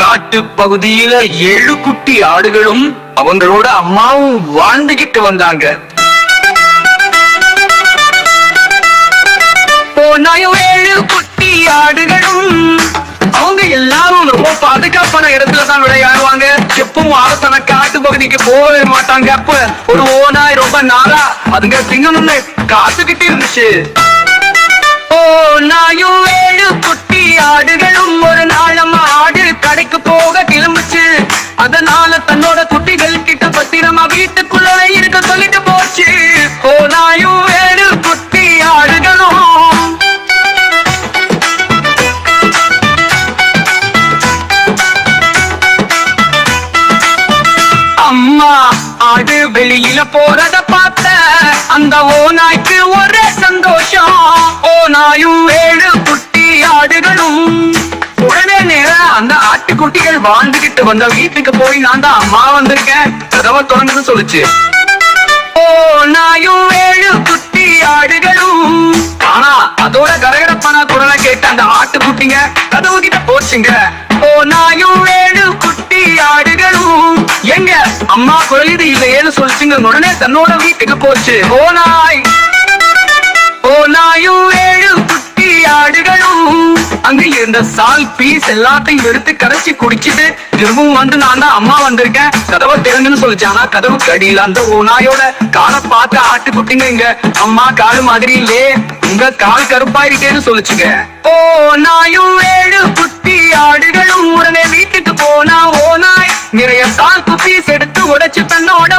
காட்டு பகுதியில ஏழு குட்டி ஆடுகளும் அவங்களோட அம்மாவும் வாழ்ந்துகிட்டு வந்தாங்க. போனாயும் ஏழு குட்டி ஆடுகளும் அவங்க எல்லாரும் ரொம்ப பாதுகாப்பான இடத்துல தான் விளையாடுவாங்க. எப்பவும் ஆரத்தன காட்டு பகுதிக்கு போகவே மாட்டாங்க. அப்ப ஒரு ஓனாய் ரொம்ப நாளா அதுங்க திங்கணும்னு காத்துக்கிட்டு இருந்துச்சு. ஓ நாயும் ஏழு குட்டி ஆடுகளும் ஒரு நாளம் ஆடு கடைக்கு போக கிளம்புச்சு. அதனால தன்னோட குட்டிகள் கிட்ட பத்திரமா வீட்டுக்குள்ள இருக்க சொல்லிட்டு போச்சு. ஓ நாயும் குட்டி ஆடுகளும். அம்மா ஆடு வெளியில போறத பார்த்த. அந்த ஓநாய்க்கு ஒரே சந்தோஷம். ஓநாயும் ஏழு குட்டி ஆடுகளும் உடனே நேர அந்த ஆட்டுக்குட்டிகள் வாழ்ந்துகிட்டு வந்த வீட்டுக்கு போய் நான் தான் அம்மா வந்திருக்கேன். கதவை திறந்து சொல்லுச்சு. ஓ நாயும் ஏழு குட்டி ஆடுகளும். ஆனா அதோட கரகரப்பான குரலை கேட்டு அந்த ஆட்டுக்குட்டிங்க கதவு கிட்ட போச்சுங்க. ஓ நாயும் ஏழு குட்டி ஆடுகளும். எங்க? அம்மா குரல் இது இல்லையேன்னு சொல்லிச்சுங்க. உடனே தன்னோட வீட்டுக்கு போச்சு. ஓ நாய். ஓ நாயும் ஏழு அங்க இருந்த சால் பீஸ் எல்லாத்தையும் எடுத்து கரைச்சி குடிச்சிட்டு திரும்பவும் வந்து நான் தான் அம்மா வந்திருக்கேன். கதவை திறந்துன்னு சொல்லிச்சு. ஆனா கதவு கடியில் அந்த ஓநாயோட காலை பார்த்து ஆட்டு குட்டிங்க இங்க. அம்மா காலு மாதிரி இல்லே உங்க கால் கருப்பா இருக்கேன்னு சொல்லிச்சுங்க. ஓ நாயும் ஏழு குட்டி ஆடுகளும் உடனே வீட்டுக்கு போனா ஓநாய் நிறைய சால் பீஸ் எடுத்து உடைச்சு தன்னோட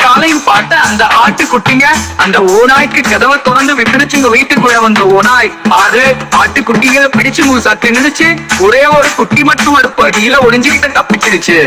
காலையும் பார்த்த அந்த ஆட்டு குட்டிங்க அந்த ஓநாய்க்கு கதவை திறந்து விட்டுருச்சுங்க வீட்டுக்குள்ள வந்த ஓநாய். அது ஆட்டு குட்டிகளை பிடிச்சு முழுசா தின்னுச்சு ஒரே ஒரு குட்டி மட்டும் அடுப்பு அடியில ஒளிஞ்சுக்கிட்டு தப்பிச்சிருச்சு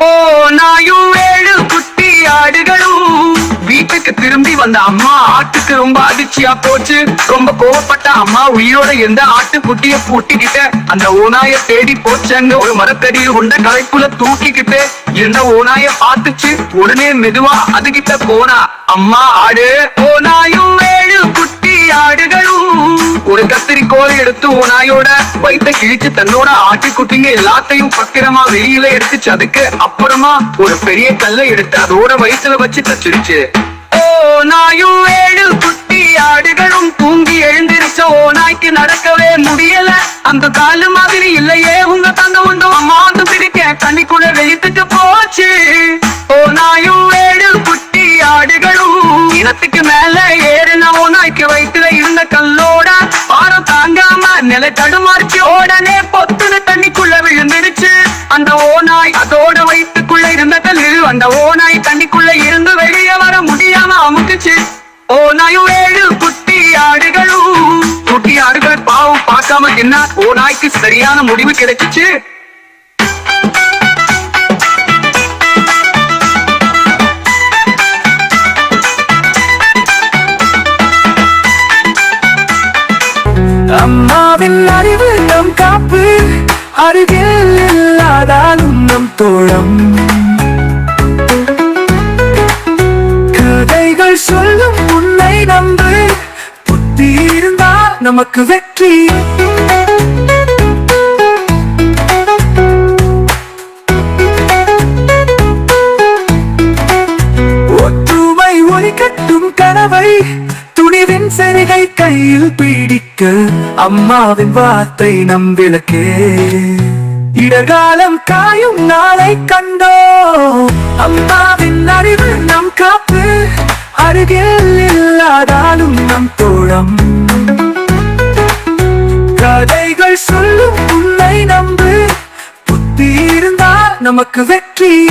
ஓ நாயும் ஏழு குட்டி ஆடுகளும் வீட்டுக்கு திரும்பி வந்த அம்மா ஆட்டுக்கு ரொம்ப அதிர்ச்சியா போச்சு. ரொம்ப கோவப்பட்ட அம்மா உயிரோட எந்த ஆட்டு குட்டிய பூட்டிக்கிட்டு அந்த ஓனாய தேடி போச்சாங்க ஒரு மரத்தடி உண்ட கலைக்குள்ள தூக்கிக்கிட்டு இருந்த ஓனாய பார்த்துச்சு? உடனே மெதுவா அதுகிட்ட போனா அம்மா ஆடு. ஓநாயும் ஏழு குட்டி ஆடுகளும் ஒரு கத்திரிக்கோலை எடுத்து உனாயோட வயித்த கிழிச்சு தன்னோட ஆட்டுக்குட்டிங்க எல்லாத்தையும் பத்திரமா வெளியில எடுத்துச்சு. அதுக்கு அப்புறமா ஒரு பெரிய கல்லை எடுத்து அதோட வயித்துல வச்சு தச்சிருச்சு. ஓ நாயும் ஏழு குட்டி ஆடுகளும் தூங்கி எழுந்திருச்ச. ஓ நாய்க்கு நடக்கவே முடியல. அந்த காலு மாதிரி இல்லையே. உங்க தங்க உண்டு. அம்மாந்து பிடிக்க கண்ணிக்குள்ள வெளித்துட்டு போச்சு. ஓ நாயும் ஏழு குட்டி ஆடுகளும் இனத்துக்கு தடுமாறிச்சு உடனே பொத்துன தண்ணிக்குள்ள விழுந்துருச்சு அந்த ஓநாய் அதோட வயிற்றுக்குள்ள இருந்த கல்லு அந்த ஓநாய் தண்ணிக்குள்ள இருந்து வெளியே வர முடியாம அமுக்குச்சு. ஓநாயும் ஏழு குட்டி ஆடுகளும் குட்டி ஆடுகள் பாவம் பார்க்காம என்ன ஓநாய்க்கு சரியான முடிவு கிடைச்சிச்சு. அறிவு நம் காப்பு. அருகில் இல்லாதாலும் நம் தோழம். கதைகள் சொல்லும் உன்னை நம்பு. புத்தி இருந்தால் நமக்கு வெற்றி. சரிகை கையில் பீடிக்க அம்மாவின் வார்த்தை நம் விளக்கே. இடகாலம் காயும் நாளை கண்டோ அம்மாவின் அறிவு நம் காப்பு. அருகில் இல்லாதாலும் நம் தோழம். கதைகள் சொல்லும் உன்னை நம்பு. புத்தி இருந்தால் நமக்கு வெற்றி.